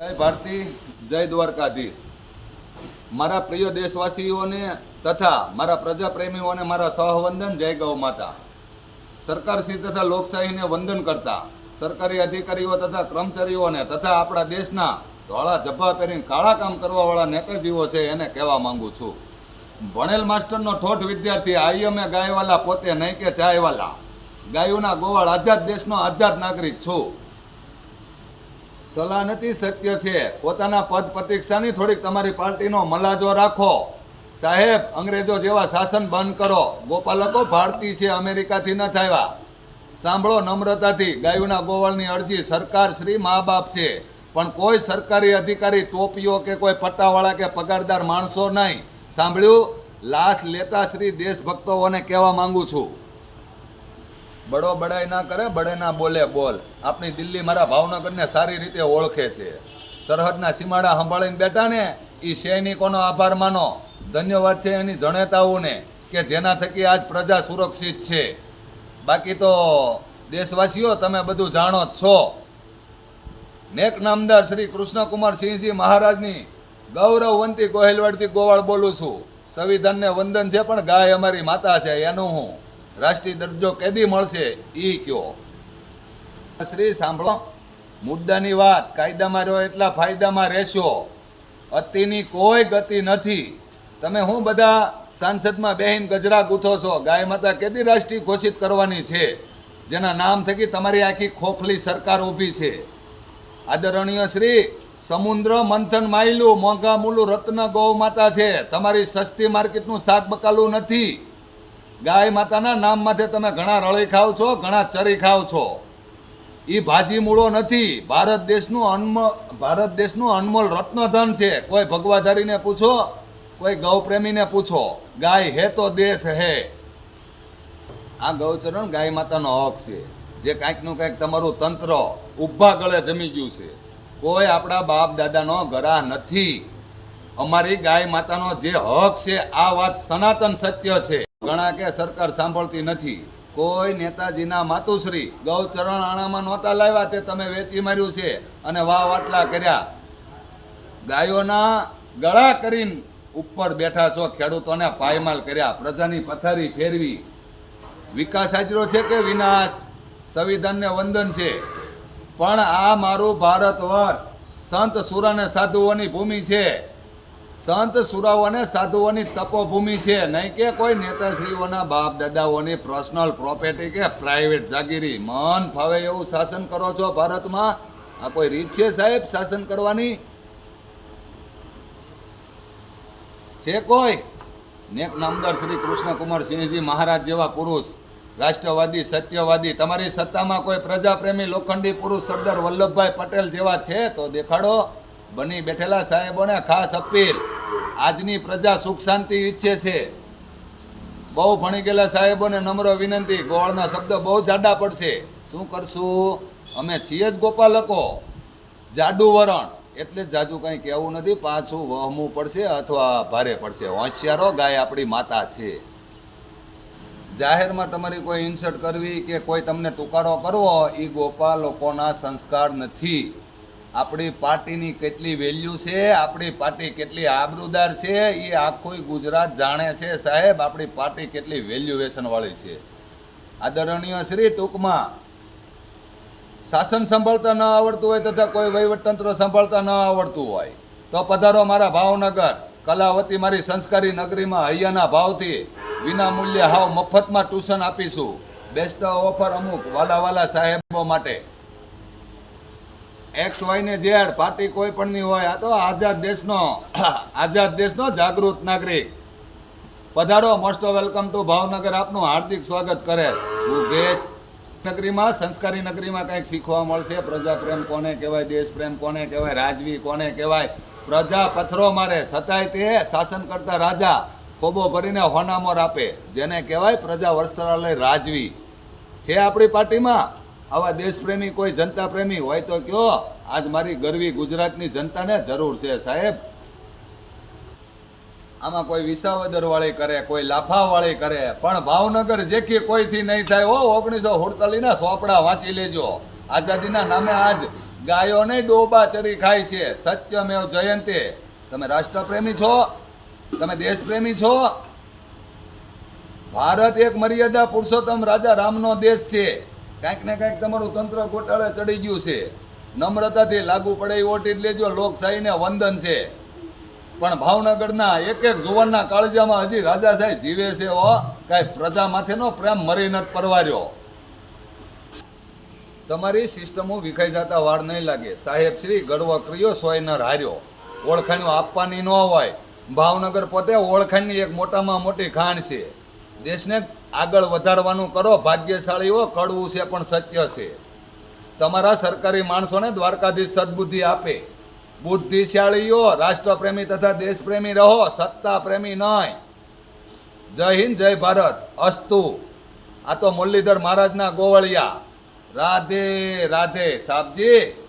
જય ભારતી, જય દ્વારકાધીશ. મારા પ્રિય દેશવાસીઓને તથા મારા પ્રજાપ્રેમીઓને મારા સહવંદન, જય ગૌ માતા. સરકારશ્રી તથા લોકશાહીને વંદન કરતા, સરકારી અધિકારીઓ તથા કર્મચારીઓને તથા આપણા દેશના ધોળા જબ્બા પહેરીને કાળા કામ કરવાવાળા નેતાજીઓ છે એને કહેવા માંગુ છું. ભણેલ માસ્ટરનો ઠોઠ વિદ્યાર્થી આઈએમએ ગાયવાલા પોતે નહીં કે ચાયવાલા. ગાયોના ગોવાળ આઝાદ દેશનો આઝાદ નાગરિક છું. સલાહ નથી સત્ય છે. પોતાના પદ પ્રતિક્ષાની થોડીક તમારી પાર્ટીનો મલાજો રાખો. સાહેબ, અંગ્રેજો જેવા શાસન બંધ કરો. ગોપાલકો ભારતીય છે, અમેરિકાથી ન થયા. સાંભળો નમ્રતાથી, ગાયુના ગોવાળની અરજી સરકાર શ્રી મા બાપ છે. પણ કોઈ સરકારી અધિકારી ટોપીઓ કે કોઈ પટ્ટાવાળા કે પગારદાર માણસો નહીં. સાંભળ્યું? લાશ લેતા શ્રી દેશભક્તોને કહેવા માંગુ છું. બડો બડાઈ ના કરે, બડે ના બોલે બોલ. આપણી દિલ્હી મારા ભાવનગરને સારી રીતે ઓળખે છે. સરહદના સીમાડા સંભાળીને બેઠા ને એ સૈનિકોનો આભાર માનો. ધન્યવાદ છે એની જણેતાઓને કે જેના થકી આજ પ્રજા સુરક્ષિત છે. બાકી તો દેશવાસીઓ, તમે બધું જાણો જ છો. નેક નામદાર શ્રી કૃષ્ણકુમાર સિંહજી મહારાજની ગૌરવવંતી ગોહિલવાડથી ગોવાળ બોલું છું. સંવિધાનને વંદન છે, પણ ગાય અમારી માતા છે, એનું હું. રાષ્ટ્રીય દરજ્જો કેદી મળશે એ કયો? શ્રી સાંભળો, મુદ્દાની વાત કાયદામાં રહ્યો એટલા ફાયદામાં રહેશો. અતિની કોઈ ગતિ નથી. તમે હું બધા સાંસદમાં બેહીન ગજરા ગૂંથો છો, ગાય માતા કેદી રાષ્ટ્રીય ઘોષિત કરવાની છે? જેના નામ થકી તમારી આખી ખોખલી સરકાર ઊભી છે. આદરણીય શ્રી, સમુદ્ર મંથન માયલું મોંઘા મૂલું રત્ન ગૌ માતા છે. તમારી સસ્તી માર્કેટનું શાક બકાલું નથી. ગાય માતાના નામ માથે તમે ઘણા રળી ખાવ છો, ઘણા ચરી ખાવ છો. એ ભાજી મૂળો નથી. ભારત દેશનું અન્મ, ભારત દેશનું અનમોલ રત્નધન છે. કોઈ ભગવાધારીને પૂછો, કોઈ ગૌપ્રેમીને પૂછો, ગાય હે તો દેશ હે. આ ગૌચરણ ગાય માતાનો હક છે. જે કાંઈકનું કાંઈક તમારું તંત્ર ઊભા ગળે જમી ગયું છે. કોઈ આપણા બાપ દાદાનો ગરા નથી. અમારી ગાય માતાનો જે હક છે, આ વાત સનાતન સત્ય છે. ઘણા કે સરકાર સાંભળતી નથી. કોઈ નેતાજીના માતુશ્રી ગૌચરણ આણામાં નહોતા લાવ્યા તે તમે વેચી માર્યું છે અને વાહ વાટલા કર્યા. ગાયોના ગળા કરીને ઉપર બેઠા છો, ખેડૂતોને પાયમાલ કર્યા. પ્રજાની પથારી ફેરવી. વિકાસ હાજરો છે કે વિનાશ? સંવિધાનને વંદન છે. પણ આ મારું ભારત વર્ષ. સંત સુરાને સાધુઓની ભૂમિ છે. સંત સુરાઓ અને સાધુઓની તપોભૂમિ છે. નહીં કે કોઈ નેતાશ્રીઓના બાપ દાદાઓની પર્સનલ પ્રોપર્ટી કે પ્રાઇવેટ જાગીરી. મન ફાવે એવું શાસન કરો છો ભારતમાં? આ કોઈ રીત છે સાહેબ શાસન કરવાની? છે કોઈ? નેક નામદાર શ્રી કૃષ્ણકુમાર સિંહજી મહારાજ જેવા પુરુષ. રાષ્ટ્રવાદી, સત્યવાદી. તમારી સત્તામાં કોઈ પ્રજાપ્રેમી લોખંડી પુરુષ સરદાર વલ્લભભાઈ પટેલ જેવા છે? તો દેખાડો. બની બેઠેલા સાહેબોને ખાસ અપીલ. આજની પ્રજા સુખ શાંતિ ઈચ્છે છે. બહુ ભણી ગયેલા સાહેબોને નમ્ર વિનંતી, ગોળના શબ્દ બહુ જાડા પડશે. શું કરશું? અમે છીએ જ ગોપાલકો જાડુ વરણ. એટલે જ જાજુ કંઈ કહેવું નથી, પાછું વહમવું પડશે અથવા ભારે પડશે. હોશિયારો ગાય આપણી માતા છે. જાહેરમાં તમારી કોઈ ઇન્સર્ટ કરવી કે કોઈ તમને તુકારો કરવો એ ગોપાલ લોકોના સંસ્કાર નથી. આપણી પાર્ટીની કેટલી વેલ્યુ છે, આપણી પાર્ટી કેટલી આબરૂદાર છે, એ આખું ગુજરાત જાણે છે. સાહેબ, આપણી પાર્ટી કેટલી વેલ્યુએશનવાળી છે. આદરણીય શ્રી ટૂંકમાં, શાસન સંભાળતા ન આવડતું હોય તથા કોઈ વહીવટતંત્ર સંભાળતા ન આવડતું હોય, તો પધારો મારા ભાવનગર. કલાવતી મારી સંસ્કારી નગરીમાં હૈયાના ભાવથી વિના મૂલ્યે હાવ મફતમાં ટ્યુશન આપીશું. બેસ્ટ ઓફર અમુક વાલા વાલા સાહેબો માટે. એક્સ વાય ને ઝેડ પાર્ટી કોઈ પણની હોય, આ તો આઝાદ દેશનો આઝાદ દેશનો જાગૃત નાગરિક. પધારો મોસ્ટ વેલકમ ટુ ભાવનગર, આપનું હાર્દિક સ્વાગત કરે. હું દેશ નગરીમાં, સંસ્કારી નગરીમાં કંઈક શીખવા મળશે. પ્રજા પ્રેમ કોને કહેવાય, દેશ પ્રેમ કોને કહેવાય, રાજવી કોને કહેવાય? પ્રજા પથરો મારે, છતાંય તે શાસન કરતા રાજા ખોબો ભરીને હોનામોર આપે. જેને કહેવાય પ્રજા વસ્ત્રાલય રાજવી. છે આપણી પાર્ટીમાં? આવા દેશપ્રેમી, કોઈ જનતા પ્રેમી હોય તો કયો, આજ મારી ગરવી ગુજરાતની જનતાને જરૂર છે સાહેબ. આમાં કોઈ વિસાવદર વાળી કરે, કોઈ લાફા વાળી કરે, પણ ભાવનગર જેખી કોઈથી નહીં થાય. હો ઓગણીસો સુડતાલીસ ના સોપડા વાંચી લેજો. આઝાદીના નામે આજ ગાયોને ડોબા ચરી ખાય છે. સત્યમેવ જયંતે. તમે રાષ્ટ્રપ્રેમી છો? તમે દેશપ્રેમી છો? ભારત એક મર્યાદા પુરુષોત્તમ રાજા રામનો દેશ છે. કાંઈક ને કાંઈક તમારું તંત્ર ગોટાળે ચડી ગયું છે. નમ્રતાથી લાગુ પડે એ ઓટી જ લેજો લોકશાહીને વંદન છે. પણ ભાવનગરના એક એક જુવાનના કાળજામાં હજી રાજા સાહેબ જીવે છે ઓ કાંઈ પ્રજા માથેનો પ્રેમ મરી નથી પરવાર્યો. તમારી સિસ્ટમો વિખાઈ જતા વાર નહીં લાગે. સાહેબ શ્રી ગર્વ ક્રિયો, સોયનર હાર્યો. ઓળખાણીઓ આપવાની ન હોય. ભાવનગર પોતે ઓળખાણની એક મોટામાં મોટી ખાણ છે. દેશને આગળ વધારવાનું કરો, ભાગ્યશાળીઓ, કડવું છે પણ સત્ય છે. તમારા સરકારી માણસોને દ્વારકાધીશ સદબુદ્ધિ આપે. બુદ્ધિશાળીઓ, રાષ્ટ્રપ્રેમી તથા દેશપ્રેમી રહો સત્તા પ્રેમી નહીં. જય હિન્દ, જય ભારત. અસ્તુ. આ તો મુરલીધર મહારાજના ગોવળિયા. રાધે રાધે. સાબજી.